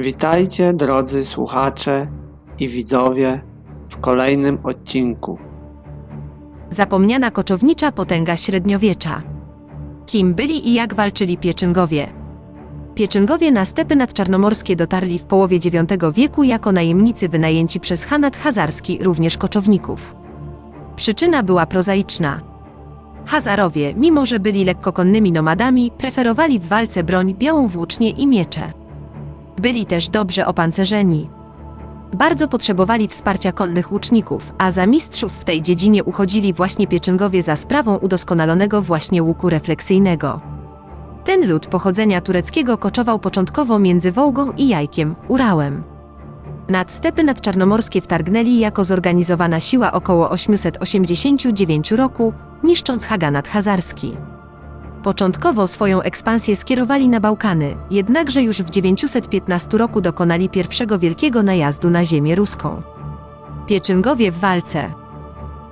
Witajcie drodzy słuchacze i widzowie w kolejnym odcinku. Zapomniana koczownicza potęga średniowiecza. Kim byli i jak walczyli Pieczyngowie? Pieczyngowie na stepy nadczarnomorskie dotarli w połowie IX wieku jako najemnicy wynajęci przez Hanat Hazarski, również koczowników. Przyczyna była prozaiczna. Hazarowie, mimo że byli lekkokonnymi nomadami, preferowali w walce broń, białą włócznię i miecze. Byli też dobrze opancerzeni. Bardzo potrzebowali wsparcia konnych łuczników, a za mistrzów w tej dziedzinie uchodzili właśnie pieczyngowie za sprawą udoskonalonego właśnie łuku refleksyjnego. Ten lud pochodzenia tureckiego koczował początkowo między Wołgą i Jajkiem, Urałem. Nad stepy nadczarnomorskie wtargnęli jako zorganizowana siła około 889 roku, niszcząc Haganat Hazarski. Początkowo swoją ekspansję skierowali na Bałkany, jednakże już w 915 roku dokonali pierwszego wielkiego najazdu na ziemię ruską. Pieczyngowie w walce.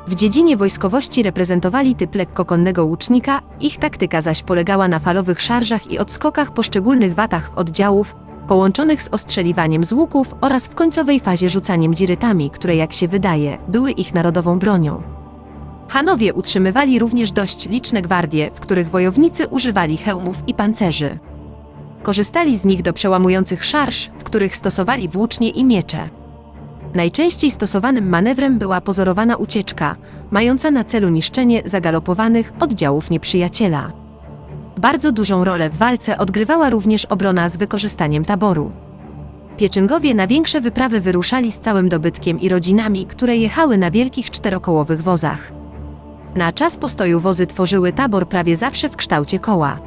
W dziedzinie wojskowości reprezentowali typ lekkokonnego łucznika, ich taktyka zaś polegała na falowych szarżach i odskokach poszczególnych watach oddziałów, połączonych z ostrzeliwaniem z łuków oraz w końcowej fazie rzucaniem dzirytami, które jak się wydaje, były ich narodową bronią. Hanowie utrzymywali również dość liczne gwardie, w których wojownicy używali hełmów i pancerzy. Korzystali z nich do przełamujących szarż, w których stosowali włócznie i miecze. Najczęściej stosowanym manewrem była pozorowana ucieczka, mająca na celu niszczenie zagalopowanych oddziałów nieprzyjaciela. Bardzo dużą rolę w walce odgrywała również obrona z wykorzystaniem taboru. Pieczyngowie na większe wyprawy wyruszali z całym dobytkiem i rodzinami, które jechały na wielkich czterokołowych wozach. Na czas postoju wozy tworzyły tabor prawie zawsze w kształcie koła.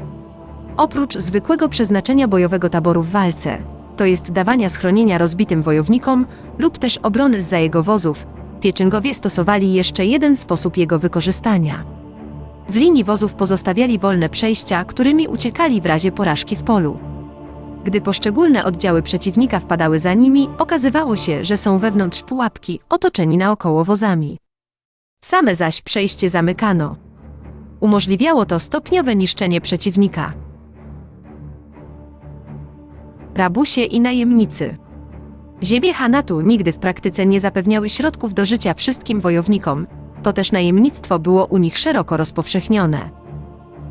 Oprócz zwykłego przeznaczenia bojowego taboru w walce, to jest dawania schronienia rozbitym wojownikom lub też obrony za jego wozów, pieczyngowie stosowali jeszcze jeden sposób jego wykorzystania. W linii wozów pozostawiali wolne przejścia, którymi uciekali w razie porażki w polu. Gdy poszczególne oddziały przeciwnika wpadały za nimi, okazywało się, że są wewnątrz pułapki, otoczeni naokoło wozami. Same zaś przejście zamykano. Umożliwiało to stopniowe niszczenie przeciwnika. Rabusie i najemnicy. Ziemie Hanatu nigdy w praktyce nie zapewniały środków do życia wszystkim wojownikom, to też najemnictwo było u nich szeroko rozpowszechnione.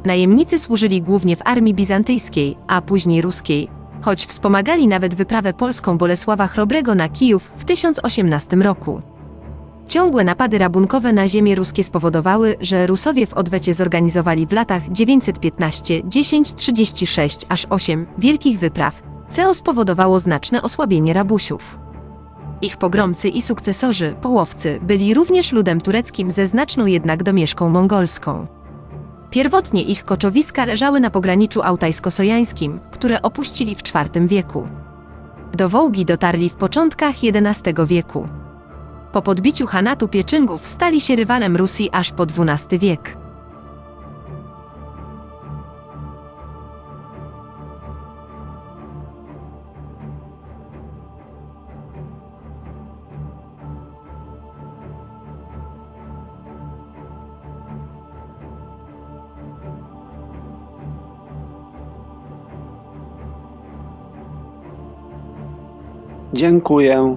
Najemnicy służyli głównie w armii bizantyjskiej, a później ruskiej, choć wspomagali nawet wyprawę polską Bolesława Chrobrego na Kijów w 1018 roku. Ciągłe napady rabunkowe na ziemię ruskie spowodowały, że Rusowie w odwecie zorganizowali w latach 915-1036 aż 8 wielkich wypraw, co spowodowało znaczne osłabienie rabusiów. Ich pogromcy i sukcesorzy, połowcy, byli również ludem tureckim ze znaczną jednak domieszką mongolską. Pierwotnie ich koczowiska leżały na pograniczu autajsko-sojańskim, które opuścili w IV wieku. Do Wołgi dotarli w początkach XI wieku. Po podbiciu Hanatu Pieczyngów stali się rywalem Rusji aż po XII wiek. Dziękuję,